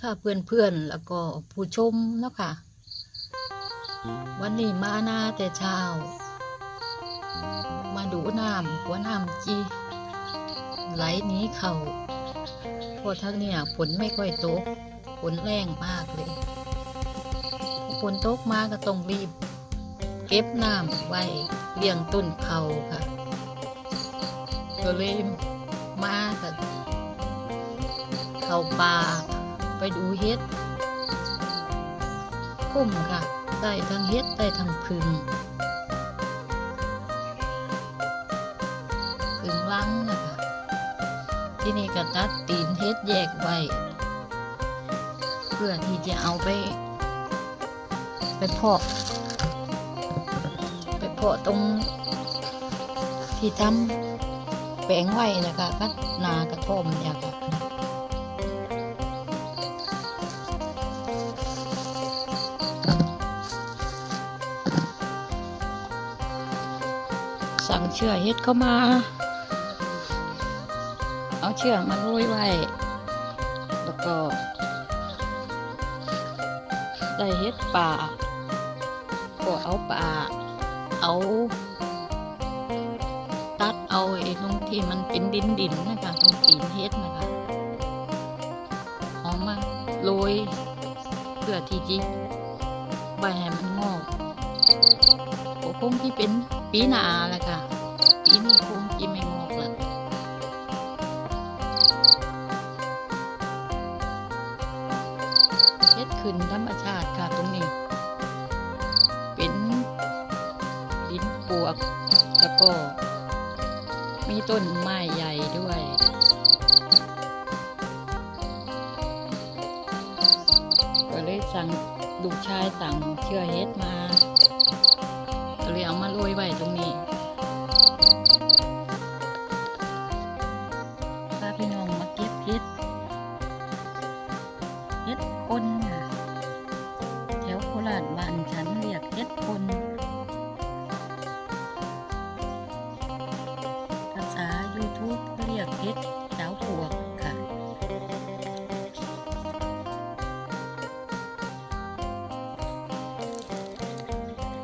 ค่ะเพื่อนๆแล้วก็ผู้ชมเนาะค่ะ วันนี้มาหน้าแต่เช้า มาดูน้ำหัวน้ำจีไหลหนี้เขาเพราะทั้งเนี่ยฝนไม่ค่อยตกฝนแรงมากเลยพอฝนตกมาก็ต้องรีบ เก็บน้ำไว้เลี้ยงต้นเขาค่ะก็เลยมากับเข้าป่า ไปดูเฮ็ดคุ้มค่ะได้ทั้งเฮ็ดได้ทั้งพึ่งพึ่งลังนะคะที่นี่ก็ตัดตีนเฮ็ดแยกไว้ เพื่อที่จะเอาไป ไปเพาะไปเพาะตรง ที่ทำแปลงไว้นะคะก็นากระท่อมเนี่ยค่ะ สั่งเชื่อเฮ็ดเข้ามา เอาเชือกมาโรยไว้ แล้วก็ ได้เฮ็ดป่า ก็เอาป่า เอา ตัดเอาไอ้ตรงที่มันเป็นดินดินนะคะตรงตีนเฮ็ดนะคะเอามาโรยเพื่อที่จะใบให้มันงอกก็คงที่เป็น ปีหนาแหละค่ะ ปีนี้คงที่ไม่งอกแล้วเฮ็ดขึ้นธรรมชาติค่ะตรงนี้ เป็นดินปวกแล้วก็ มีต้นไม้ใหญ่ด้วยก็เลยสั่งลูกชายสั่งเชื่อเฮ็ดมา พาพี่น้องมาเก็บเฮ็ดเฮ็ดคนค่ะแถวโคราชบ้านฉันเรียกเฮ็ดคนภาษา YouTube เรียกเฮ็ดเจ้าปวกค่ะ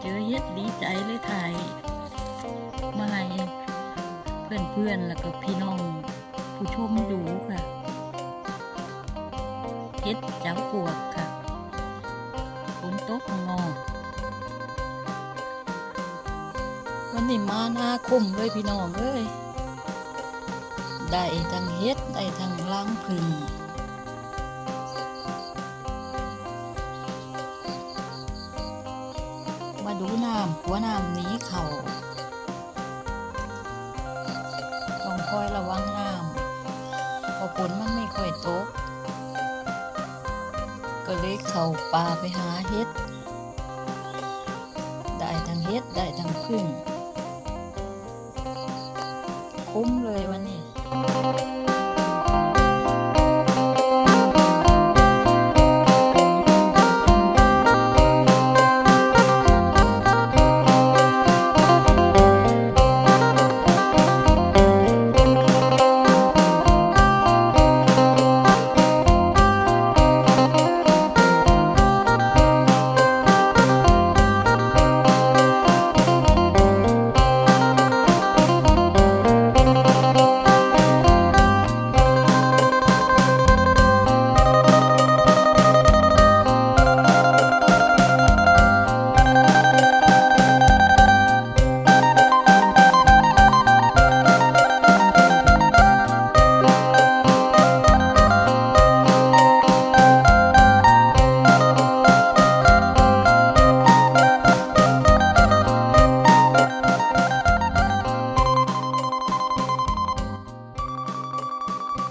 เจอเฮ็ดดีใจเลยถ่าย มาให้เพื่อนๆแล้วก็พี่น้องผู้ชมดูค่ะเฮ็ดจ้าปวกค่ะฝนตกงอกวันนี้มาหน้าคุ้มเลยพี่น้องเอ้ยได้ทั้งเฮ็ดได้ทั้งล้างพึ่งมาดูน้ำหัวน้ำนี้เขาต้ คอยระวังน้ำเพราะฝนมันไม่ค่อยตก ก็เลยเข้าป่าไปหาเห็ด ได้ทั้งเห็ดได้ทั้งพึ่งคุ้มเลยวันนี้